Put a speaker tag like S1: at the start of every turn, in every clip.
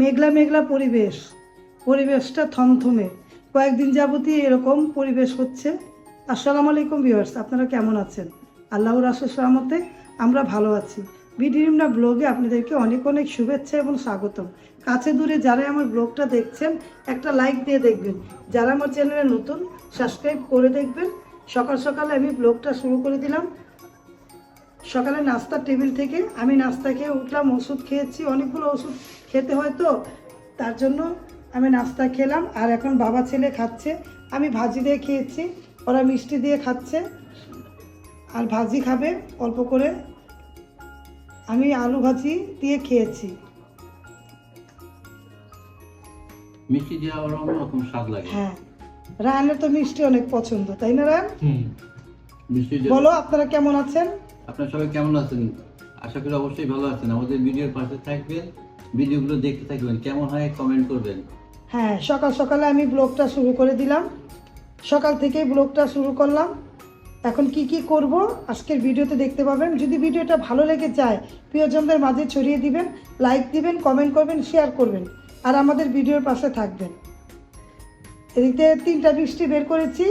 S1: মেঘলা মেঘলা পরিবেশ, পরিবেশটা থমথমে। কয়েকদিন যাবতীয় এরকম পরিবেশ হচ্ছে। আসসালামু আলাইকুম ভিউয়ার্স, আপনারা কেমন আছেন? আল্লাহর আশেষ আমরা ভালো আছি। বিডিরিমনা ব্লগে আপনাদেরকে অনেক অনেক শুভেচ্ছা এবং স্বাগতম। কাছে দূরে যারা আমার ব্লগটা দেখছেন, একটা লাইক দিয়ে দেখবেন। যারা আমার চ্যানেলে নতুন, সাবস্ক্রাইব করে দেখবেন। সকাল সকালে আমি ব্লগটা শুরু করে দিলাম। সকালে নাস্তার টেবিল থেকে আমি নাস্তা খেয়ে উঠলাম ওষুধ খেয়েছি অনেকগুলো ওষুধ খেতে হয় তো তার জন্য আমি নাস্তা খেলাম। আর এখন বাবা ছেলে খাচ্ছে আমি ভাজি দিয়ে খেয়েছি ওরা মিষ্টি দিয়ে খাচ্ছে আর ভাজি খাবে অল্প করে। আমি আলু ভাজি দিয়ে খেয়েছি।
S2: মিষ্টি দিয়ে আবার অন্যরকম স্বাদ লাগে।
S1: হ্যাঁ রায়নের তো মিষ্টি অনেক পছন্দ তাই না রায়ন
S2: হুম।
S1: বলো আপনারা কেমন আছেন?
S2: আপনারা সবাই কেমন আছেন? আশা করি অবশ্যই ভালো আছেন। আমাদের ভিডিওর পাশে থাকবেন, ভিডিওগুলো দেখতে থাকবেন। কেমন হয় কমেন্ট করবেন।
S1: হ্যাঁ সকাল সকালে আমি ব্লগটা শুরু করে দিলাম। সকাল থেকেই ব্লগটা শুরু করলাম। এখন কি কি করব আজকের ভিডিওতে দেখতে পাবেন। যদি ভিডিওটা ভালো লেগে যায়, প্রিয়জনদের মাঝে ছড়িয়ে দিবেন লাইক দিবেন কমেন্ট করবেন শেয়ার করবেন, আর আমাদের ভিডিওর পাশে থাকবেন। এদিকে তিনটা বৃষ্টি বের করেছি।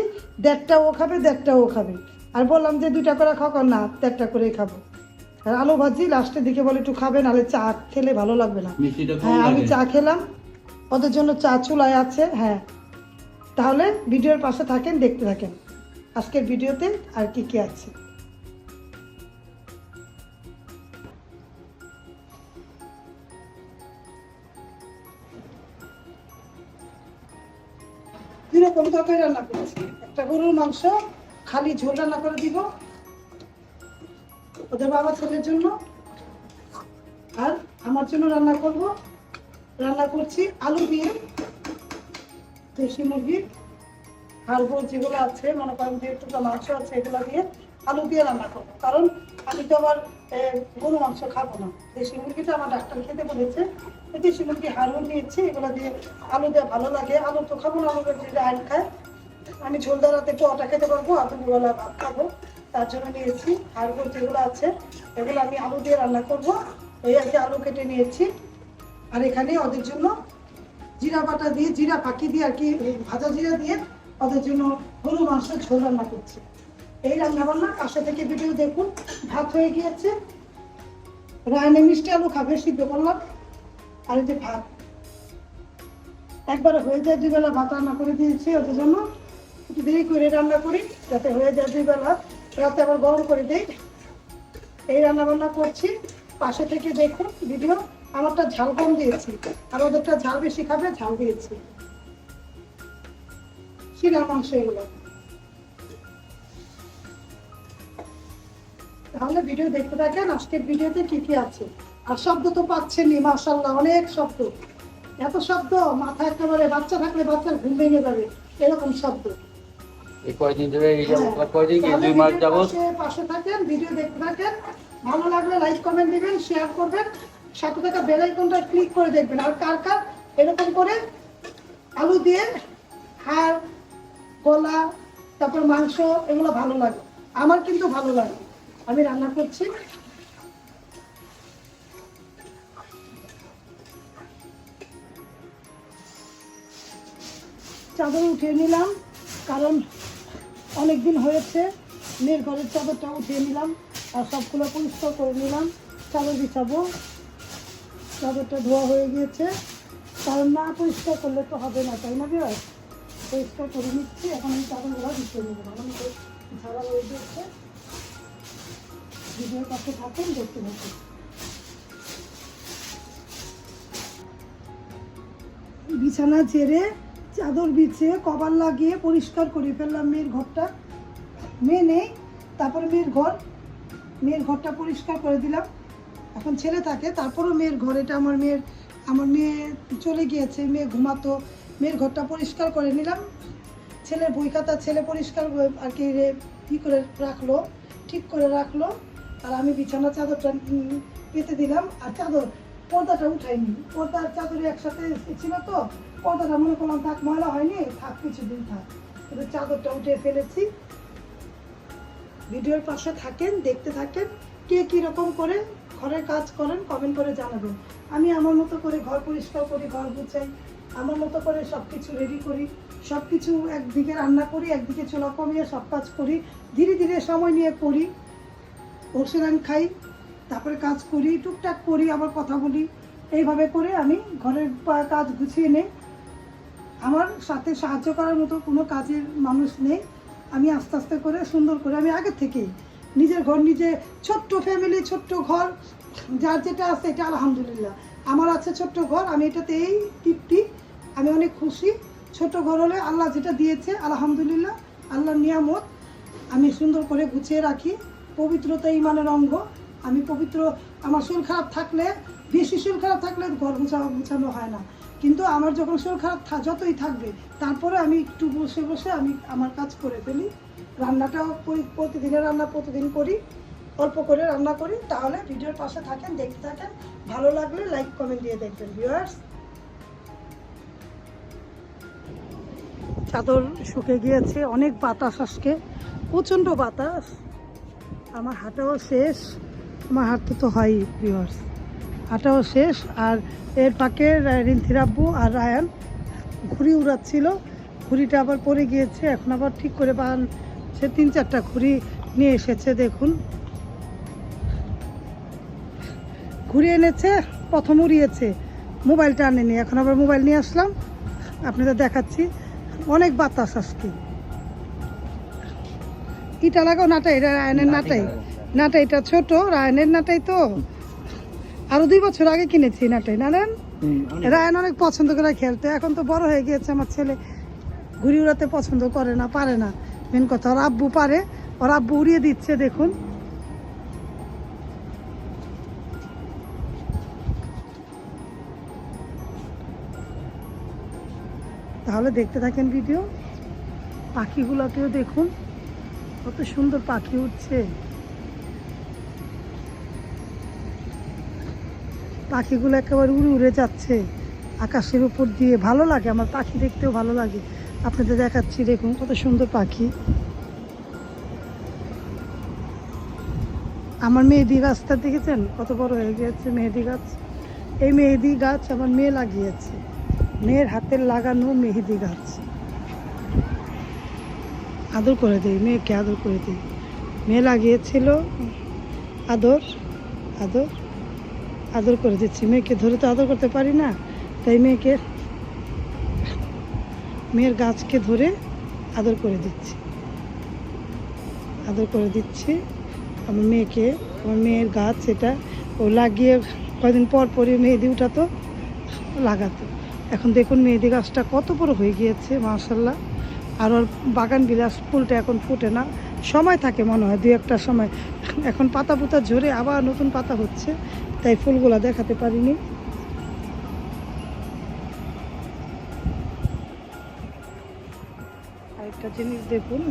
S1: দেড়টা ও খাবে দেড়টা ও খাবে। আর বললাম যে দুইটা করে খাও না দেড়টা করেই খাব। আর আলু ভাজি লাস্টের দিকে বলে একটু খাবে নাহলে চা খেলে ভালো লাগবে না। হ্যাঁ আমি চা খেলাম। ওদের জন্য চা চুলায় আছে হ্যাঁ। তাহলে ভিডিওর পাশে থাকেন দেখতে থাকেন। আজকের ভিডিওতে আর কি কি আছে? দুরকম তরকারি রান্না করেছি। একটা গরুর মাংস খালি ঝোল রান্না করে দিব ওদের বাবা ছেলের জন্য। আর আমার জন্য রান্না করব। রান্না করছি আলু দিয়ে, দেশি মুরগি হাড় যেগুলো আছে, মনে করেন যে একটু মাংস আছে, এগুলো দিয়ে আলু দিয়ে রান্না করব। কারণ আমি তো আবার গরু মাংস খাব না। দেশি মুরগিটা আমার ডাক্তার খেতে বলেছে। দেশি মুরগি হাড়ও নিয়েছি এগুলো দিয়ে আলু দিয়ে ভালো লাগে। আলু তো খাব না, আলু যেটা আইন খায়। আমি ঝোল দাঁড়াতে একটু অটা খেতে পারব আর দুবেলা ভাত খাব। তার জন্য নিয়েছি হাড় যেগুলো আছে। এগুলো আমি আলু দিয়ে রান্না করব। এই আর কি আলু কেটে নিয়েছি। আর এখানে ওদের জন্য জিরা বাটা দিয়ে, জিরা পাখি দিয়ে আর কি ভাজা জিরা দিয়ে ওদের জন্য গরু মাংস ঝোল রান্না করছি। এই রান্না বান্না পাশে থেকে ভিডিও দেখুন। ভাত হয়ে গিয়েছে। রায়নে মিষ্টি আলু খাবে, সিদ্ধ করলাম। আর এই যে ভাত। একবারে হয়ে যায়, দুবেলা ভাত রান্না করে দিয়েছি ওদের জন্য। একটু দেরি করে রান্না করি, যাতে হয়ে যায় দুই বেলা। রাতে আবার গরম করে দিই। এই রান্না বান্না করছি। পাশে থেকে দেখুন ভিডিও আমারটা ঝাল কম দিয়েছি, আর ওদেরটা ঝাল বেশি খাবে, ঝাল দিয়েছি। শিরার মাংস এগুলো। তাহলে ভিডিও দেখতে থাকেন, আজকের ভিডিওতে কি কি আছে? আর শব্দ তো পাচ্ছেনই মাশাল্লাহ অনেক শব্দ। এত শব্দ, মাথা একেবারে, বাচ্চা থাকলে বাচ্চার ঘুম ভেঙে যাবে, এরকম শব্দ।
S2: এই কয়দিন ধরে এই। কয়দিন দুই মাস যাবত
S1: পাশে থাকেন ভিডিও দেখতে থাকেন। ভালো লাগলে লাইক কমেন্ট দিবেন শেয়ার করবেন। সাথে থাকা বেল আইকনটা ক্লিক করে দেখবেন। আর কার কার এরকম করে আলু দিয়ে হাড় গলা তারপর মাংস এগুলো ভালো লাগে। আমার কিন্তু ভালো লাগে। আমি রান্না করছি। চাদর উঠিয়ে নিলাম কারণ অনেক দিন হয়েছে, মেয়ের ঘরের চাদরটা উঠিয়ে নিলাম আর সবগুলো পরিষ্কার করে নিলাম। চাদর বিছাবো। চাদরটা ধোয়া হয়ে গিয়েছে। কারণ না পরিষ্কার করলে তো হবে না, তাই না বিরাজ পরিষ্কার করে নিচ্ছি, এখন আমি চাদরগুলো বিছিয়ে নেব। ঝাড়া হয়ে কাছে থাকেন, দেখতে বিছানা ছেড়ে চাদর বিছিয়ে, কভার লাগিয়ে পরিষ্কার করে ফেললাম মেয়ের ঘরটা। মেয়ে নেই, তারপরে মেয়ের ঘর। মেয়ের ঘরটা পরিষ্কার করে দিলাম। এখন ছেলে থাকে, তারপরও মেয়ের ঘর। এটা আমার মেয়ের, আমার মেয়ে চলে গিয়েছে, মেয়ে ঘুমাতো। মেয়ের ঘরটা পরিষ্কার করে নিলাম। ছেলের বই খাতা ছেলে পরিষ্কার আর কি ই করে রাখল? ঠিক করে রাখল। আর আমি বিছানা চাদরটা পেতে দিলাম। আর চাদর, পর্দাটা উঠাইনি। পর্দা আর চাদরে একসাথে ছিল তো। পর্দাটা মনে করলাম, থাক, ময়লা হয়নি, থাক, কিছুদিন থাক। কিন্তু চাদরটা উঠে ফেলেছি। ভিডিওর পাশে থাকেন, দেখতে থাকেন, কে কীরকম করে ঘরের কাজ করেন কমেন্ট করে জানাবেন। আমি আমার মতো করে ঘর পরিষ্কার করি, ঘর গুছাই, আমার মতো করে সব কিছু রেডি করি সব কিছু একদিকে রান্না করি, একদিকে চোলা কমিয়ে সব কাজ করি, ধীরে ধীরে সময় নিয়ে করি আমি খাই, তারপরে কাজ করি, টুকটাক করি, আবার কথা বলি। এইভাবে করে আমি ঘরের কাজ গুছিয়ে নেই। আমার সাথে সাহায্য করার মতো কোনো কাজের মানুষ নেই। আমি আস্তে আস্তে করে সুন্দর করে, আমি আগে থেকেই নিজের ঘর, নিজে ছোট্ট ফ্যামিলি ছোট্ট ঘর, যার যেটা আছে এটা আলহামদুলিল্লাহ। আমার আছে ছোট্ট ঘর, আমি এটাতে এই তৃপ্তি, আমি অনেক খুশি। ছোট ঘর হলে আল্লাহ যেটা দিয়েছে, আলহামদুলিল্লাহ, আল্লাহর নিয়ামত। আমি সুন্দর করে গুছিয়ে রাখি। পবিত্রতা ইমানের অঙ্গ। আমি পবিত্র, আমার শরীর খারাপ থাকলে, বেশি শরীর খারাপ থাকলে ঘর গুছানো গুছানো হয় না। কিন্তু আমার যখন শরীর খারাপ যতই থাকবে, তারপরে আমি একটু বসে বসে আমি আমার কাজ করে ফেলি। রান্নাটাও করি- প্রতিদিনের রান্না প্রতিদিন করি, অল্প করে রান্না করি। তাহলে ভিডিওর পাশে থাকেন, দেখতে থাকেন। ভালো লাগলে লাইক, কমেন্ট দিয়ে দেখবেন, ভিউয়ার্স। চাদর শুকে গিয়েছে, অনেক বাতাস আজকে, প্রচণ্ড বাতাস। আমার হাঁটাও শেষ, আমার হাঁটতে তো হয়ই, ভিউয়ার্স। হাঁটাও শেষ আর এর ফাঁকে রিন্থির আব্বু আর রায়ান ঘুড়ি উড়াচ্ছিল। ঘুড়িটা আবার পড়ে গিয়েছে এখন আবার ঠিক করে বান সে তিন চারটা ঘুড়ি নিয়ে এসেছে দেখুন। ঘুরে এনেছে প্রথম উড়িয়েছে। মোবাইলটা আনেনি এখন আবার মোবাইল নিয়ে আসলাম। আপনাদের দেখাচ্ছি। অনেক বাতাস আজকে। ইটা লাগাও নাটাই রায়নের নাটাই নাটাই। এটা ছোট রায়নের নাটাই তো। আরও দুই বছর আগে কিনেছি নাটাই না নেন রায়ন অনেক পছন্দ করে খেলতে। এখন তো বড় হয়ে গিয়েছে আমার ছেলে। ঘুড়ি উড়াতে পছন্দ করে না পারে না। মেন কথা ওর আব্বু পারে। ওর আব্বু উড়িয়ে দিচ্ছে দেখুন। তাহলে দেখতে থাকেন ভিডিও পাখিগুলোকেও দেখুন। কত সুন্দর পাখি উঠছে। পাখিগুলো একেবারে উড়ে উড়ে যাচ্ছে আকাশের উপর দিয়ে। ভালো লাগে, আমার পাখি দেখতেও ভালো লাগে। আপনাদের দেখাচ্ছি, দেখুন কত সুন্দর পাখি। আমার মেহেদি গাছটা দেখেছেন? কত বড় হয়ে গিয়েছে মেহেদি গাছ। এই মেহেদি গাছ আমার মেয়ে লাগিয়েছে। মেয়ের হাতের লাগানো মেহেদি গাছ। আদর করে দিই, মেয়েকে আদর করে দিই। মেয়ে লাগিয়েছিল আদর আদর। আদর করে দিচ্ছি। মেয়েকে ধরে তো আদর করতে পারি না, তাই মেয়েকে, মেয়ের গাছকে ধরে আদর করে দিচ্ছি। আদর করে দিচ্ছি। আমার মেয়েকে, আমার মেয়ের গাছ এটা ও লাগিয়ে কয়দিন পর পরই মেহেদি উঠাতো, লাগাতো। এখন দেখুন মেহেদি গাছটা কত বড় হয়ে গিয়েছে মাশাল্লাহ আর ওর বাগান বিলাস ফুলটা এখন ফুটে না। সময় থাকে মনে হয় দু একটা সময়। এখন পাতা পুতা ঝরে আবার নতুন পাতা হচ্ছে। তাই ফুলগুলা দেখাতে পারিনি। আরেকটা জিনিস দেখুন।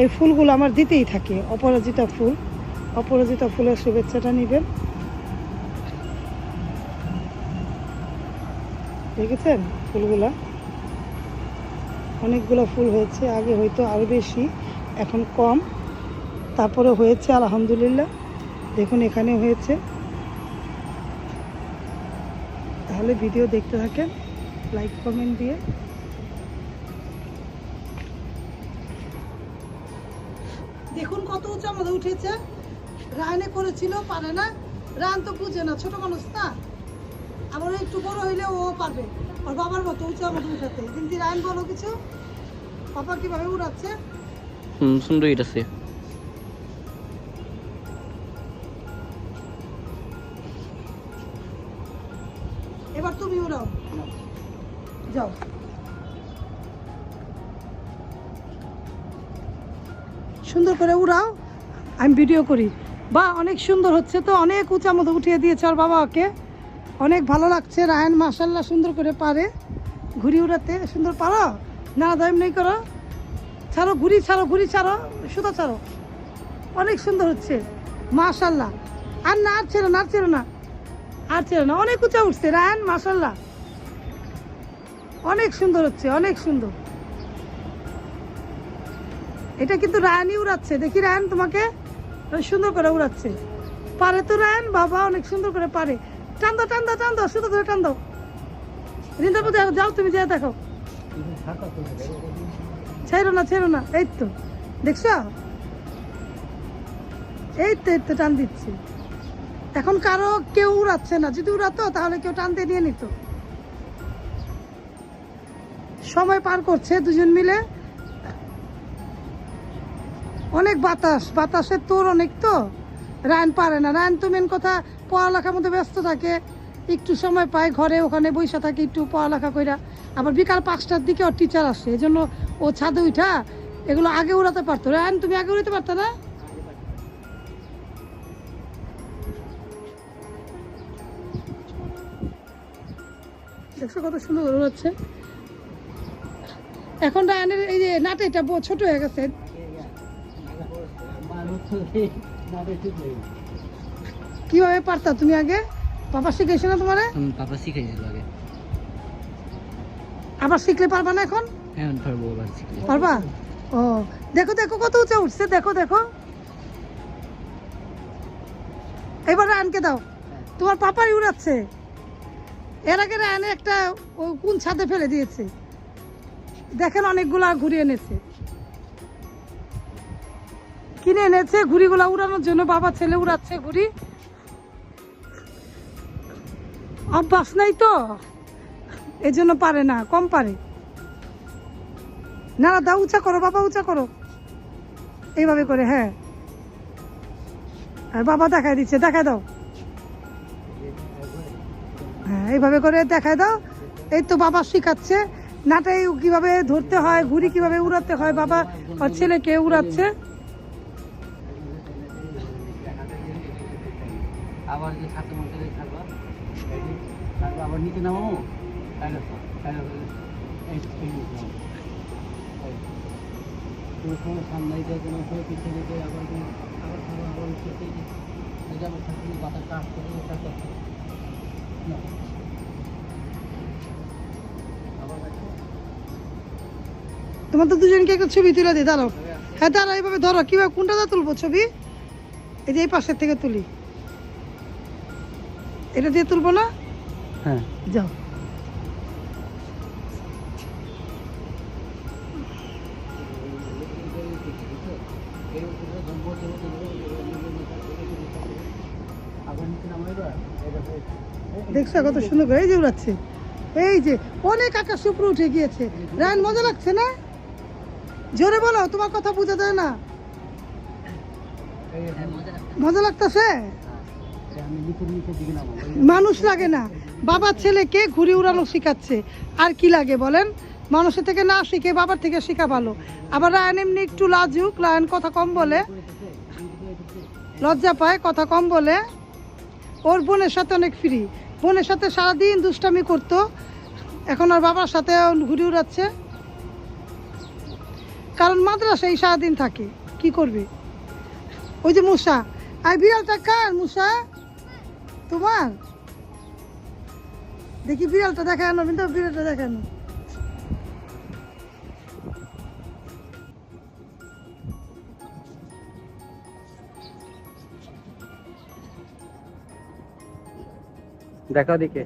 S1: এই ফুলগুলো আমার দিতেই থাকে, অপরাজিতা ফুল। অপরাজিতা ফুলের শুভেচ্ছাটা নেবেন। দেখেছেন ফুলগুলা? অনেকগুলো ফুল হয়েছে, আগে হয়তো আরও বেশি, এখন কম। তারপরে হয়েছে, আলহামদুলিল্লাহ। দেখুন এখানে হয়েছে। তাহলে ভিডিও দেখতে থাকেন লাইক কমেন্ট দিয়ে। দেখুন কত উঁচু আমাদের উঠেছে। রায়নে করেছিল পারে না। রান তো বুঝে না ছোট মানুষ না। আবার একটু বড় হইলে ও পারবে। ওর বাবার মতো উঁচু আমাদের উঠাতে। কিন্তু রায়ন বলো কিছু? পাপা কীভাবে উড়াচ্ছে?
S3: হুম সুন্দর আছে
S1: সুন্দর করে উড়াও। আমি ভিডিও করি। বা অনেক সুন্দর হচ্ছে তো, অনেক উঁচা মতো উঠিয়ে দিয়েছে ওর বাবাকে। অনেক ভালো লাগছে রায়ন মাসাল্লাহ সুন্দর করে পারে। ঘুরি উড়াতে, সুন্দর পারো? না দাম নেই করো। ছাড়ো ঘুরি ছাড়ো ঘুরি ছাড়ো, সুতো ছাড়ো। অনেক সুন্দর হচ্ছে, মাশাল্লাহ। আর না, আর ছেড়ো না, আর ছেড়ো না। আর ছেড়ো না, অনেক উঁচা উঠছে রায়ন মাশাল্লাহ। অনেক সুন্দর হচ্ছে, অনেক সুন্দর। এটা কিন্তু রায়ানই উড়াচ্ছে। দেখি রায়ান তোমাকে? সুন্দর করে উড়াচ্ছে। পারে তো রায়ন বাবা, অনেক সুন্দর করে পারে। টান দাও টান দাও টান দাও সুতো ধরে টান দাও। রিন্দাপু দেখো যাও তুমি যা দেখো। ছেড়ো না ছেড়ো না, এই তো। দেখছ? এই তো এই তো, টান দিচ্ছে। এখন কারও কেউ উড়াচ্ছে না। যদি উড়াতো, তাহলে কেউ টান দিয়ে নিয়ে নিত। সময় পার করছে দুজন মিলে। অনেক বাতাস, বাতাসের তোর অনেক তো। রায়ন পারে না। রায়ন তো মেন কথা, পড়ালেখার মধ্যে ব্যস্ত থাকে। একটু সময় পায়, ঘরে ওখানে বসে থাকে, একটু পড়ালেখা কইরা। আবার বিকাল পাঁচটার দিকে ওর টিচার আসে এই জন্য ও ছাদে উঠা এগুলো আগে উড়াতে পারতো। রায়ন তুমি আগে উড়াতে পারতো না? দেখছ সুন্দর উড়াচ্ছে। এখন রায়নের এই যে নাটেটা ছোট হয়ে গেছে। কীভাবে পারতা তুমি আগে? পাপা শিখেছো না তোমারে?
S3: পাপা শিখাইছিল আগে।
S1: আবার শিখলে পারবা না এখন?
S3: এখন পারব আবার শিখলে।
S1: পারবা? ও দেখো দেখো কত উঁচা উঠছে দেখো দেখো। এবার রায়নকে দাও। তোমার পাপাই উড়াচ্ছে। এর আগে রায়নে একটা কোন ছাদে ফেলে দিয়েছে। দেখেন অনেকগুলা ঘুরি এনেছে। কিনে এনেছে, ঘুড়িগুলা উড়ানোর জন্য বাবা ছেলে উড়াচ্ছে ঘুড়ি। অভ্যাস নাই তো এই জন্য পারে না, কম পারে। না দাও, উঁচা করো, বাবা, উঁচা করো। এইভাবে করে হ্যাঁ। আর বাবা দেখাই দিচ্ছে দেখাই দাও। হ্যাঁ এইভাবে করে দেখাই দাও। এই তো বাবা শিখাচ্ছে নাটাই কীভাবে ধরতে হয়, ঘুড়ি কীভাবে উড়াতে হয়, বাবা আর ছেলেকে উড়াচ্ছে।
S2: আবার যে ছাত্র মধ্যে থাকবা তারপর আবার নিচে নামাবো? তাই না তাই না এই এই নিচে নামাবো। এই। কোনো সময় সামনে যায় কোনো সময় পিছনে যায় আবার আবার থাকো আবার উঠে এই যে এই যে আবার থাকলে বাতাসটা আসতে না।
S1: তোমার তো দুজনকে একটা ছবি তুলে দিই দাঁড়াও। হ্যাঁ দাঁড়াও এইভাবে ধরো কীভাবে কোনটা তুলবো ছবি? এই যে এই পাশের থেকে তুলি। এটা দিয়ে তুলবো না?
S2: হ্যাঁ।
S1: যাও। দেখছ কত সুন্দর করে? এই যে উড়াচ্ছে। এই যে অনেক আকাশ উপরে উঠে গিয়েছে। রায়ন মজা লাগছে না? জোরে বলো তোমার কথা বোঝা যায় না। মজা লাগতেছে? মানুষ লাগে না। বাবার ছেলেকে ঘুড়ি উড়ানো শেখাচ্ছে? আর কি লাগে বলেন? মানুষের থেকে না শিখে বাবার থেকে শেখা ভালো। আবার রায়ন এমনি একটু লাজুক। রায়ন কথা কম বলে। লজ্জা পায়, কথা কম বলে। ওর বোনের সাথে অনেক ফ্রি বোনের সাথে সারাদিন দুষ্টামি করতো। এখন আর বাবার সাথে ঘুরে উড়াচ্ছে। কারণ মাদ্রাসায় সারাদিন থাকে। কি করবে? ওই যে মূষা। আর বিড়ালটা কার মূষা? তোমার? দেখি বিড়ালটা দেখানো কিন্তু বিড়ালটা দেখানো
S2: দেখাও দেখে।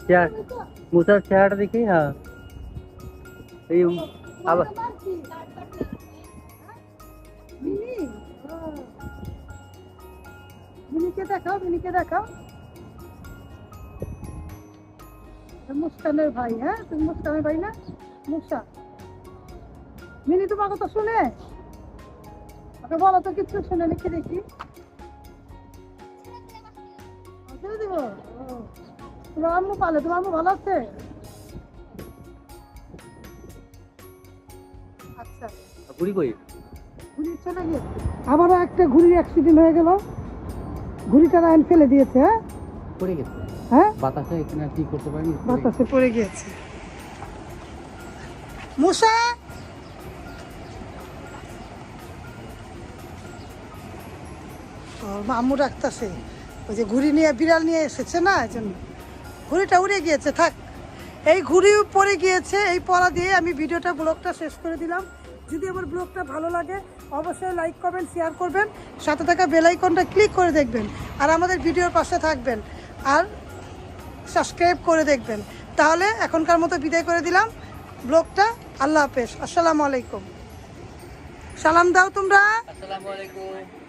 S2: চেয়ার মুসার চেহারাটা দেখি হ্যাঁ এই আবার
S1: মিনি ও। মিনিকে দেখাও মিনিকে দেখাও এটা মুস্কানের ভাই হ্যাঁ তুমি মুস্কানের ভাই না মুসা মিনি কথা বলো তো কিছু শুনে লিখে দেখি। ছেড়ে দিব তোমার আম্মু পালে তোমার আম্মু ভালো আছে? আচ্ছা।
S2: ঘুরি কই?
S1: ঘুড়ি চলে গিয়েছে আবারও একটা ঘুড়ির অ্যাক্সিডেন্ট হয়ে গেল। ঘুড়িটা রায়ন ফেলে দিয়েছে হ্যাঁ?
S2: পড়ে গেছে?
S1: হ্যাঁ?
S2: বাতাসে এখানে কি করতে পারিনি
S1: বাতাসে পড়ে গিয়েছে। মশা! আম্মু রাখতেছে ওই যে ঘুড়ি নিয়ে, বিড়াল নিয়ে এসেছে না, এই জন্য। ঘুড়িটা উড়ে গিয়েছে, থাক। এই ঘুড়ি পড়ে গিয়েছে, এই পড়া দিয়ে আমি ভিডিওটা, ব্লগটা শেষ করে দিলাম। যদি আমার ব্লগটা ভালো লাগে, অবশ্যই লাইক করবেন শেয়ার করবেন। সাথে থাকা বেল আইকনটা ক্লিক করে দেখবেন, আর আমাদের ভিডিওর পাশে থাকবেন। আর সাবস্ক্রাইব করে দেখবেন। তাহলে এখনকার মতো বিদায় করে দিলাম। ব্লগটা আল্লাহ হাফেজ। আসসালামু আলাইকুম। সালাম দাও তোমরা।
S2: আসসালামু আলাইকুম।